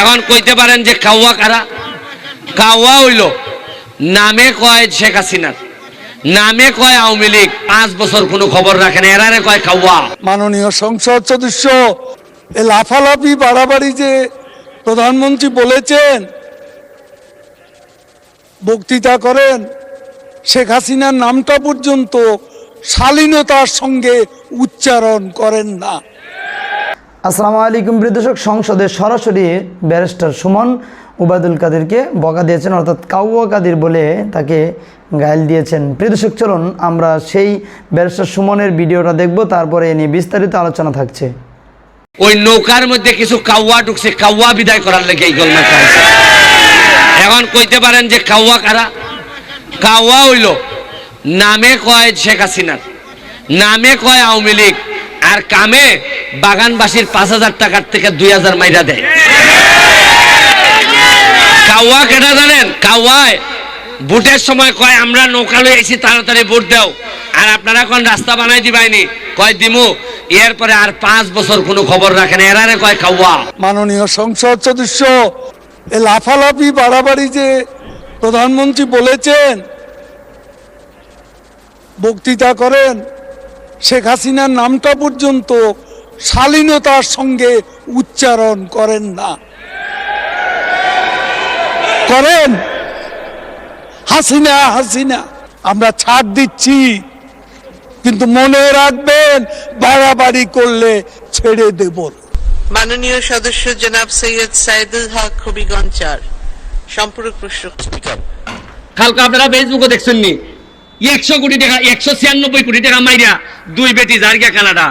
এখন কইতে পারেন যে কাউয়া কারা? কাউয়া হইল, নামে কয় শেখ হাসিনার, নামে কয় আওয়ামী লীগ, পাঁচ বছর কোনো খবর রাখেন এরারে কয় কাউয়া। মাননীয় সংসদ সদস্য, এ লাফালাফি বাড়াবাড়ি যে প্রধানমন্ত্রী বলেছেন, বক্তৃতা করেন, শেখ হাসিনার নামটা পর্যন্ত শালীনতার সঙ্গে উচ্চারণ করেন না। আসসালামু আলাইকুম দর্শক সংসদে সরাসরি ব্যারিস্টার সুমন উবায়দুল কাদেরকে বকা দিয়েছেন, অর্থাৎ কাউয়া কাদির বলে তাকে গাইল দিয়েছেন। প্রিয় দর্শক, চলুন আমরা সেই ব্যারিস্টার সুমনের ভিডিওটা দেখব, তারপরে এ নিয়ে বিস্তারিত আলোচনা থাকছে। ওই নৌকার মধ্যে কিছু কাউয়া ঢুকছে, কাউয়া বিদায় করার লেগে এই এখন কইতে পারেন যে কাউয়া কারা? কাউয়া হইল, নামে কয় শেখ হাসিনার, নামে কয় আওয়ামী লীগ আর কামে বাগানবাসীর পাঁচ হাজার টাকার থেকে দুই হাজার মাইরা দেয়। কাওয়া কেটা জানেন? কাওয়ায় ভোটের সময় কয়, আমরা নৌকা লই আইছি, তাড়াতাড়ি ভোট দাও। আর আপনারা এখন রাস্তা বানাই দিবাইনি? কয়, দিমু। এরপরে আর পাঁচ বছর কোনো খবর রাখে না। এরারে কয় কাউয়া মাননীয় সংসদ সদস্য, এ লাফালাফি বাড়াবাড়ি যে প্রধানমন্ত্রী বলেছেন, বক্তৃতা করেন শেখ হাসিনার নামটা পর্যন্ত শালীনতার সঙ্গে উচ্চারণ করেন না। করেন। হাসিনা হাসিনা আমরা ছাড় দিচ্ছি কিন্তু মনে রাখবেন বাড়াবাড়ি করলে ছেড়ে দেব মাননীয় সদস্য জনাব সৈয়দ সাইদুল হক হবিগঞ্জ চার। সম্পূরক প্রশ্ন। কালকে আপনারা ফেসবুকে দেখছেন নি একশো কোটি টাকা একশো ছিয়ানব্বই কোটি টাকা মাইরা দুই বেটি যার গিয়া কানাডা।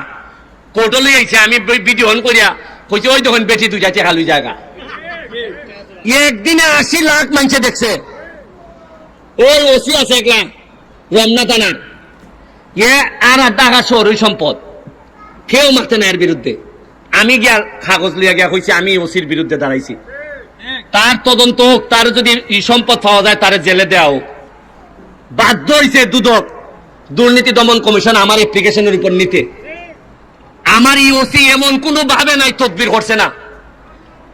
কোর্টে লই আইছে আমি ভিডিও অন করিয়া কইছে ওই তখন বেটি দুইটা টাকা লই জায়গা একদিনে আশি লাখ মানুষে দেখছে। ওই ওসি আছে একলা রমনা থানার এ আর টাকা শহরই সম্পদ। কেউ মারতে না এর বিরুদ্ধে। আমি গিয়া কাগজ লিয়া গিয়া কইছি আমি ওসির বিরুদ্ধে দাঁড়াইছি। তার তদন্ত হোক তার যদি ই সম্পদ পাওয়া যায় তার জেলে দেওয়া হোক। বাধ্য হয়েছে দুদক দুর্নীতি দমন কমিশন আমার অ্যাপ্লিকেশনের উপর নিতে। আমার ই ওসি এমন কোনো ভাবে নাই, তদবির করছে না।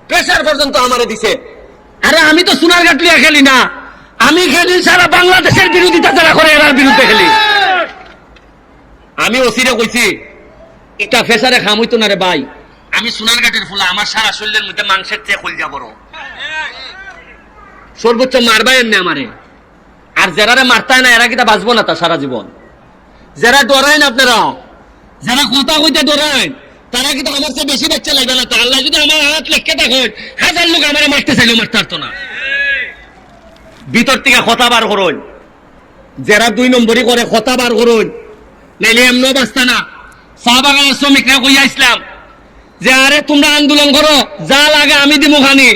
প্রেশার পর্যন্ত আমারে দিছে। আরে আমি তো সোনারঘাট লিয়া খেলি না। আমি খেলি সারা বাংলাদেশের বিরোধিতা যারা করে, এরার বিরুদ্ধে খেলি। আমি ওসিরে কইছি, এটা ফেসারে খাম হইতো না রে ভাই। আমি সোনারঘাটের ফুলা, আমার সারা শরীরের মধ্যে মাংসের চেয়ে খুলজা বড়। সর্বোচ্চ মারবাই এমনি আমারে। আর যারারে মারতায় না, এরা কিটা বাঁচবো না তা সারা জীবন। যারা ডরাইন আপনারা, যারা কথা কইতে ডরাইন তারা কিন্তু আমার চেয়ে বেশি বাচ্চা লাগবে না তা। আল্লাহ যদি আমার হাত লেখকে দেখেন, হাজার লোক আমার মারতে চাইলো মারতে পারতো না। ভিতর থেকে কথা বার করুন। যারা দুই নম্বরই করে, কথা বার করুন। নাইলে এমনও বাঁচতা না। চা বাগানের শ্রমিকরা কইয়া ইসলাম যে, আরে তোমরা আন্দোলন করো, যা লাগে আমি দিব খানি।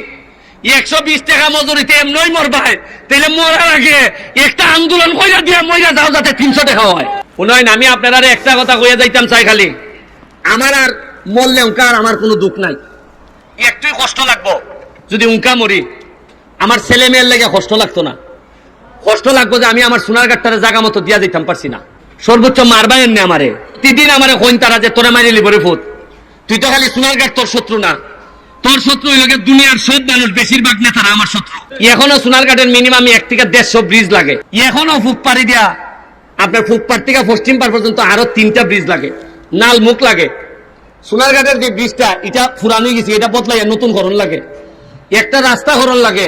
একশো বিশ টাকা মজুরিতে এমনই মরবাই তাহলে মরার একটা আন্দোলন যাতে কথা যাইতাম চাই খালি। আমার আর মরলে দুঃখ নাই। একটুই কষ্ট লাগবো। যদি উনকা মরি, আমার ছেলে মেয়ের লেগে কষ্ট লাগতো না। কষ্ট লাগবো যে আমি আমার সোনার গাঠটারে জায়গা মতো দিয়া দিতাম পারছি না। সর্বোচ্চ মারবাই আমারে। প্রতিদিন আমারে কইন তারা যে তোরে মারি লিবরে ফুট তুই তো খালি সোনার গাঠ তোর শত্রু না। তোর শত্রু হইল দুনিয়ার সব মানুষ বেশিরভাগ নেতারা আমার শত্রু। এখনও সোনার ঘাটের মিনিমাম এক থেকে দেড়শো ব্রিজ লাগে। এখনও ফুক পাড়ি দিয়া। আপনার ফুকপাড় থেকে পশ্চিম পাড় পর্যন্ত আরও তিনটা ব্রিজ লাগে। নাল মুখ লাগে। সোনার ঘাটের যে ব্রিজটা এটা ফুরানো গেছে এটা বদলাই নতুন করণ লাগে। একটা রাস্তা করণ লাগে।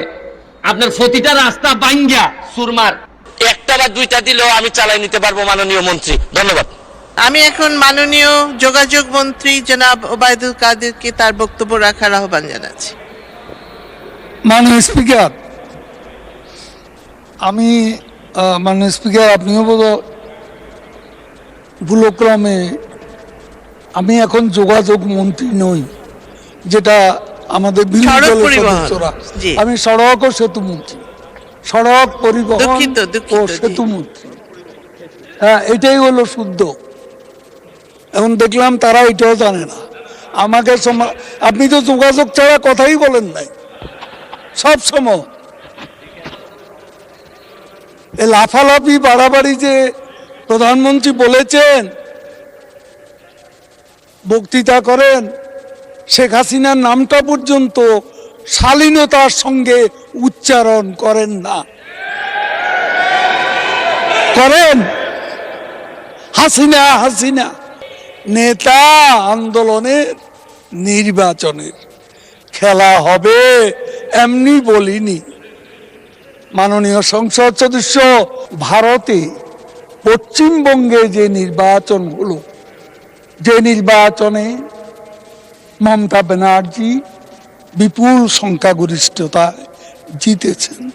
আপনার প্রতিটা রাস্তা বাইঙ্গা সুরমার একটা বা দুইটা দিলেও আমি চালাই নিতে পারব মাননীয় মন্ত্রী। ধন্যবাদ। আমি এখন মাননীয় যোগাযোগ মন্ত্রী জনাব ওবায়দুল কাদেরকে তার বক্তব্য রাখার আহ্বান জানাচ্ছি। মাননীয় স্পিকার আমি মাননীয় স্পিকার আপনিও বোধ ভুলক্রমে আমি এখন যোগাযোগ মন্ত্রী নই যেটা আমাদের বিরোধী সড়ক সদস্যরা। আমি সড়ক ও সেতু মন্ত্রী। সড়ক পরিবহন ও সেতু মন্ত্রী। হ্যাঁ এটাই হলো শুদ্ধ। এখন দেখলাম তারা এটাও জানে না। আমাকে আপনি তো যোগাযোগ ছাড়া কথাই বলেন নাই। সব সময়। লাফালাফি, বাড়াবাড়ি যে প্রধানমন্ত্রী বলেছেন, বক্তৃতা করেন, শেখ হাসিনার নামটা পর্যন্ত শালীনতার সঙ্গে উচ্চারণ করেন না। করেন? হাসিনা হাসিনা। নেতা আন্দোলনের নির্বাচনের খেলা হবে, এমনি বলিনি। মাননীয় সংসদ সদস্য, ভারতে পশ্চিমবঙ্গে যে নির্বাচন হলো, যে নির্বাচনে মমতা ব্যানার্জি বিপুল সংখ্যাগরিষ্ঠতা জিতেছেন।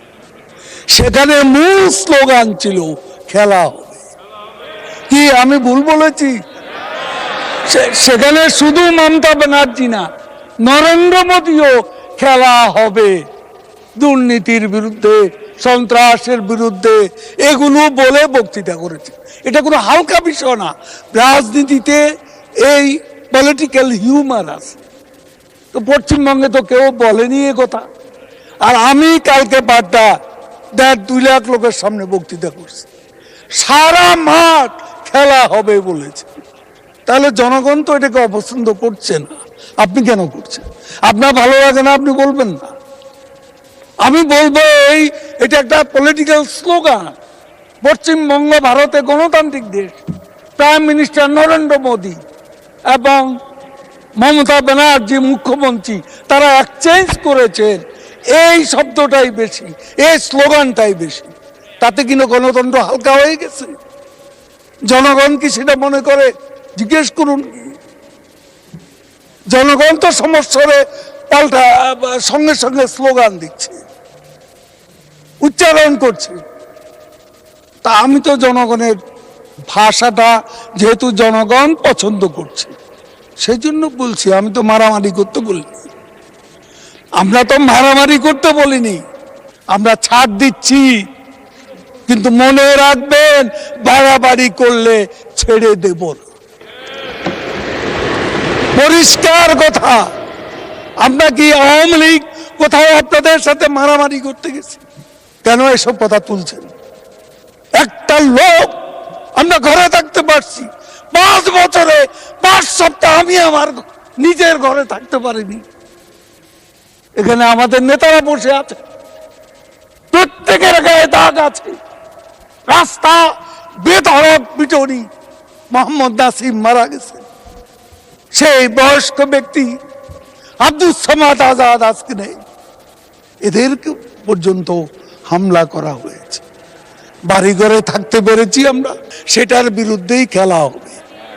সেখানে মূল স্লোগান ছিল, খেলা হবে। কি আমি ভুল বলেছি? সেখানে শুধু মমতা ব্যানার্জি না, নরেন্দ্র মোদীও খেলা হবে। দুর্নীতির বিরুদ্ধে, সন্ত্রাসের বিরুদ্ধে, এগুলো বলে বক্তৃতা করেছে। এটা কোনো হালকা বিষয় না। রাজনীতিতে এই পলিটিক্যাল হিউমার আছে। তো পশ্চিমবঙ্গে তো কেউ বলেনি এ কথা। আর আমি কালকে বারটা দেড় দুই লাখ লোকের সামনে বক্তৃতা করছি। সারা মাঠ খেলা হবে বলেছে। তাহলে জনগণ তো এটাকে অপছন্দ করছে না। আপনি কেন করছেন? আপনার ভালো লাগে না, আপনি বলবেন না। আমি বলব এই, এটা একটা পলিটিক্যাল স্লোগান পশ্চিমবঙ্গ ভারতে গণতান্ত্রিক দেশ। প্রাইম মিনিস্টার নরেন্দ্র মোদী এবং মমতা ব্যানার্জি মুখ্যমন্ত্রী, তারা এক্সচেঞ্জ করেছেন এই শব্দটাই বেশি, এই স্লোগানটাই বেশি। তাতে কিনা গণতন্ত্র হালকা হয়ে গেছে। জনগণ কি সেটা মনে করে? জিজ্ঞেস করুন। জনগণ তো সমস্যারে পাল্টা, সঙ্গে সঙ্গে স্লোগান দিচ্ছে, উচ্চারণ করছে। তা আমি তো জনগণের ভাষাটা যেহেতু জনগণ পছন্দ করছে সেই জন্য বলছি, আমি তো মারামারি করতে বলিনি। আমরা তো মারামারি করতে বলিনি, আমরা ছাড় দিচ্ছি, কিন্তু মনে রাখবেন, বাড়াবাড়ি করলে ছেড়ে দেব না। পরিষ্কার কথা। আমরা কি আওয়ামী লীগ কোথাও আপনাদের সাথে মারামারি করতে গেছি? কেন এসব কথা তুলছেন? একটা লোক আমরা ঘরে থাকতে পারছি। পাঁচ বছরে, পাঁচ সপ্তাহ আমি আমার নিজের ঘরে থাকতে পারিনি। এখানে আমাদের নেতারা বসে আছে। প্রত্যেকের গায়ে দাগ আছে। রাস্তা বেধড়ক পিটনি মোহাম্মদ নাসিম মারা গেছে সেই বয়স্ক ব্যক্তি আব্দুল সামাদ আজাদ আজকে নেই এদেরকে পর্যন্ত হামলা করা হয়েছে। বাড়ি ঘরে থাকতে পেরেছি আমরা। সেটার বিরুদ্ধেই খেলা হবে।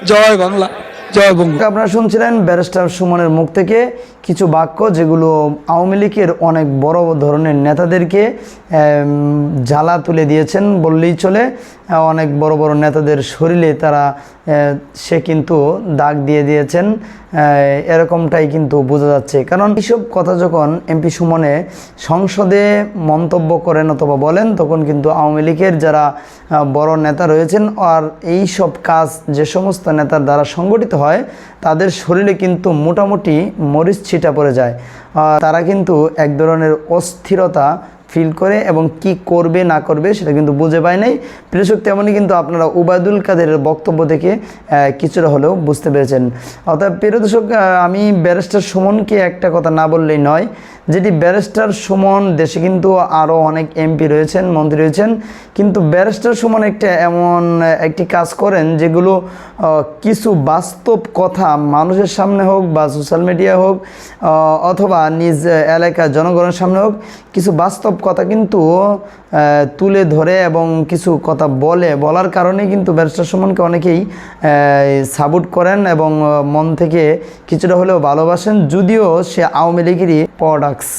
জয় বাংলা, জয় বঙ্গ। আপনারা শুনছিলেন ব্যারিস্টার সুমনের মুখ থেকে কিছু বাক্য যেগুলো আওয়ামী লীগের অনেক বড় ধরনের নেতাদেরকে জ্বালা তুলে দিয়েছেন বললেই চলে। অনেক বড় বড় নেতাদের শরীরে তারা সে কিন্তু দাগ দিয়ে দিয়েছেন এরকমটাই কিন্তু বোঝা যাচ্ছে। কারণ এইসব কথা যখন এমপি সুমনে সংসদে মন্তব্য করেন অথবা বলেন, তখন কিন্তু আওয়ামী লীগের যারা বড় নেতা রয়েছেন, আর এই সব কাজ যে সমস্ত নেতার দ্বারা সংগঠিত হয়, তাদের শরীরে কিন্তু মোটামুটি মরিচ ছিটা পড়ে যায়। তারা কিন্তু এক ধরনের অস্থিরতা ফিল করে এবং কি করবে না করবে সেটা কিন্তু বুঝে পায় নাই। প্রেষক তেমনই কিন্তু আপনারা উবায়দুল কাদের বক্তব্য থেকে কিছুটা হলেও বুঝতে পেরেছেন। অর্থাৎ প্রিয় দর্শক আহ, আমি ব্যারিস্টার সুমনকে একটা কথা না বললেই নয় যেটি ব্যারিস্টার সুমন দেশে কিন্তু আরও অনেক এমপি রয়েছেন মন্ত্রী রয়েছেন কিন্তু ব্যারিস্টার সুমন একটা এমন একটি কাজ করেন যেগুলো কিছু বাস্তব কথা মানুষের সামনে হোক বা সোশ্যাল মিডিয়া হোক অথবা নিজ এলাকার জনগণের সামনে হোক কিছু বাস্তব কথা কিন্তু তুলে ধরে এবং কিছু কথা বলে। বলার কারণে কিন্তু ব্যারিস্টার সুমনকে অনেকেই সাপোর্ট করেন এবং মন থেকে কিছুটা হলেও ভালোবাসেন। যদিও সে আওয়ামী লীগেরই প্রোডাক্টস